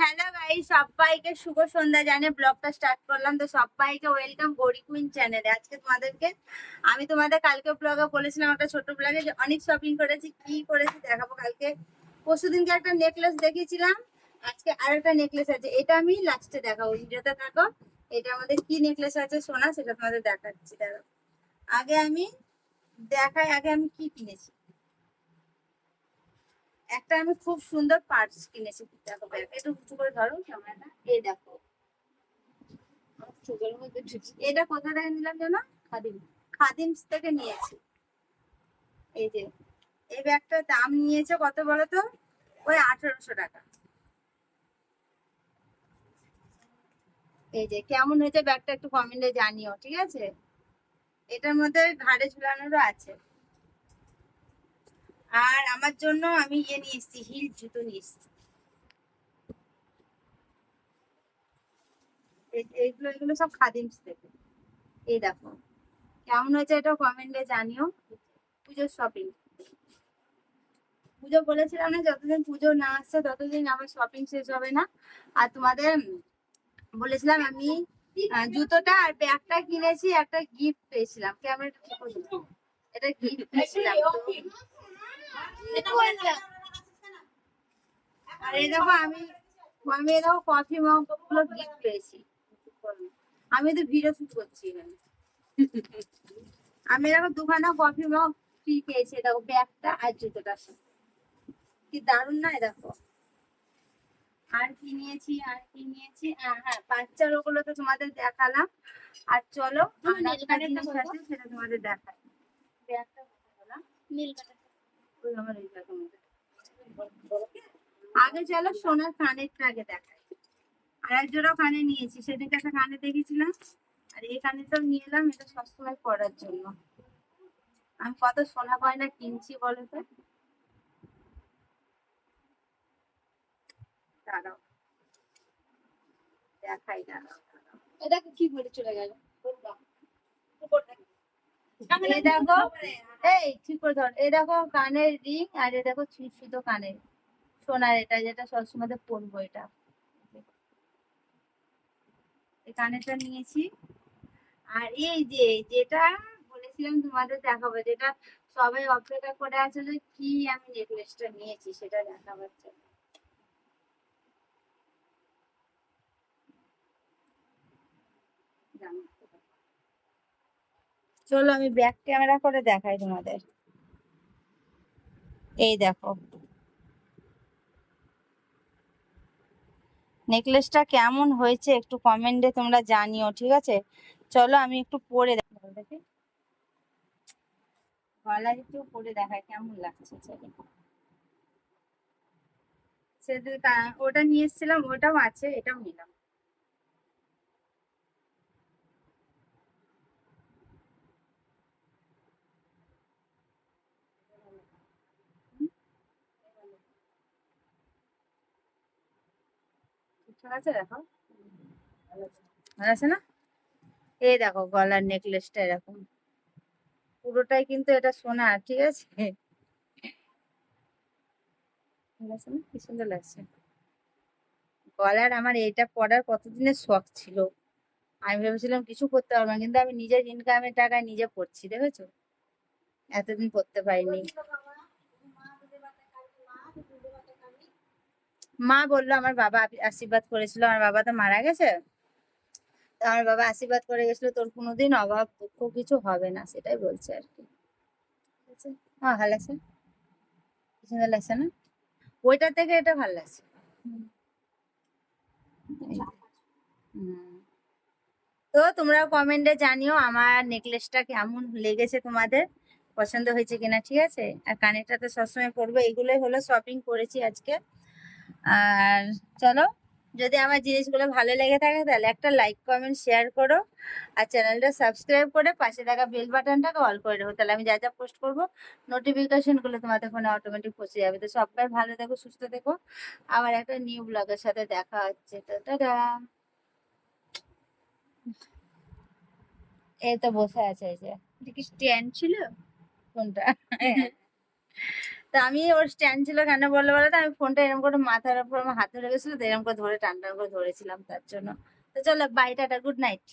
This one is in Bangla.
হ্যালো গাই সবাইকে শুভ সন্ধ্যা। জানে ব্লগটা স্টার্ট করলাম, তো সবাইকে ওয়েলকাম গৌরী কুইন চ্যানেলে আজকে তোমাদেরকে, আমি তোমাদের কালকে ব্লগে বলেছিলাম একটা ছোট ব্লগে যে অনেক শপিং করেছি, কি করেছি দেখাবো কালকে। পরশু দিনকে একটা নেকলেস দেখিয়েছিলাম, আজকে আরেকটা নেকলেস আছে। এটা আমি লাস্টে দেখাবো, ভিডিওতে থাকো। এটা আমাদের কি নেকলেস আছে সোনা, সেটা তোমাদের দেখাচ্ছি দেখো আগে আমি দেখাই, আগে আমি কি কিনেছি? একটা আমি খুব সুন্দর পার্স কিনেছি দেখো ব্যাগ একটু উঁচু করে ধরো ক্যামেরাটা। এই দেখো। চোখের মধ্যে এটা কোথা থেকে নিলাম জানো? খাদিম। খাদিমস থেকে নিয়েছি। এই যে এই ব্যাগটার দাম নিয়েছে কত বলো তো? ওই আঠারোশো টাকা। এই যে কেমন হয়েছে ব্যাগটা একটু কমেন্টে জানিও ঠিক আছে? এটার মধ্যে ঘাড়ে ঝুলানোরও আছে। আর আমার জন্য আমি ইয়ে নিয়ে এসেছি, হিল জুতো নিয়ে এসেছি। এই- এইগুলো, এগুলো সব খাদিমস থেকে এই দেখো, কেমন হয়েছে এটা কমেন্টে জানিও। পুজোর শপিং পুজো বলেছিলাম না, যতদিন পুজো না আসছে ততদিন আমার শপিং শেষ হবে না। আর তোমাদের বলেছিলাম আমি জুতোটা আর ব্যাগটা কিনেছি, একটা গিফট পেয়েছিলাম। ক্যামেরাটা এটা গিফট পেয়েছিলাম। আর এই দেখো আমি আমি এই দেখো কফি গিফট পেয়েছি। আমি তো ভিডিও শুট করছি আমি দেখো দুখানা কফি মগ ফ্রি পেয়েছি দেখো ব্যাগটা আর জুতোটার সাথে কি দারুণ না দেখো। আর কি নিয়েছি আর কি নিয়েছি? আহ, হ্যাঁ বাচ্চার ওগুলো তো তোমাদের দেখালাম। আর চলো সেটা তোমাদের দেখাই। ব্যাগটা নীল কাটা আগে চলো সোনার কানেরটা আগে দেখাই। আর এক জোড়া কানে নিয়েছি সেদিনকে একটা কানে দেখেছিলাম। আর এই কানেরটাও নিয়ে এলাম এটা সবসময় পরার জন্য। আমি কত সোনা গয়না কিনছি বলো তো? দাঁড়াও। দেখাই দাঁড়াও এটা কি করে চলে গেল। দেখো এই ঠিক করে ধর। এই দেখো কানের রিং আর এই দেখো সুতো কানের সোনার এটা, যেটা সবসময় পরবো এটা। এই কানেরটা নিয়েছি। আর এই যে, যেটা বলেছিলাম তোমাদের দেখাবো, যেটা সবাই অপেক্ষা করে আছে যে কি আমি নেকলেসটা নিয়েছি, সেটা দেখাবার জন্য জানো। চলো আমি ব্যাক ক্যামেরা করে দেখাই তোমাদের। এই দেখো। নেকলেসটা কেমন হয়েছে একটু কমেন্টে তোমরা জানিও, ঠিক আছে? চলো আমি একটু পরে দেখাবো দেখি। গলায় একটু পরে দেখাই কেমন লাগছে চলো সেদিন ওটা নিয়ে এসেছিলাম, ওটাও আছে, এটাও নিলাম। আছে না? এই দেখো গলার নেকলেসটা এরকম। পুরোটাই কিন্তু এটা সোনার ঠিক আছে? কি সুন্দর লাগছে। গলার আমার এইটা পরার কতদিনের শখ ছিল। আমি ভেবেছিলাম কিছু করতে পারব না, কিন্তু আমি নিজের ইনকামের টাকায় নিজে পড়ছি, দেখেছ? এতদিন করতে পারিনি। মা বলল, আমার বাবা আশীর্বাদ করেছিল, আমার বাবা তো মারা গেছে। আমার বাবা আশীর্বাদ করে গেছিল, তোর কোনোদিন অভাব, দুঃখ কিছু হবে না, সেটাই বলছে আর কি। হ্যাঁ ভালো লাগছে কি লাগছে না? ওইটা থেকে এটা ভালো লাগছে। তো তোমরা কমেন্টে জানিও আমার নেকলেসটা কেমন লেগেছে তোমাদের? পছন্দ হয়েছে কিনা, ঠিক আছে? আর কানেরটা তো সবসময় পরবো। এগুলোই হলো শপিং করেছি আজকে। আর চলো, যদি আমার জিনিসগুলো ভালো লেগে থাকে, তাহলে একটা লাইক কমেন্ট শেয়ার করো। আর চ্যানেলটা সাবস্ক্রাইব করে পাশে থাকা বেল বাটনটাকে অল করে দেবো তাহলে আমি যা যা পোস্ট করব নোটিফিকেশনগুলো তোমাদের ফোনে অটোমেটিক পৌঁছে যাবে। তো সবাই ভালো থেকো, সুস্থ থেকো। আবার একটা নিউ ব্লগের সাথে দেখা হচ্ছে। তো টাটা। এই তো বসে আছে, এই যে। কি স্ট্যান্ড ছিল? কোনটা? তা আমি ওর স্ট্যান্ড ছিল কেন বলল বলো তো? আমি ফোনটা এরকম করে মাথার উপর আমার হাত ধরে তো এরকম করে ধরে টান টান করে ধরেছিলাম তার জন্য। তো চলো বাই টাটা গুড নাইট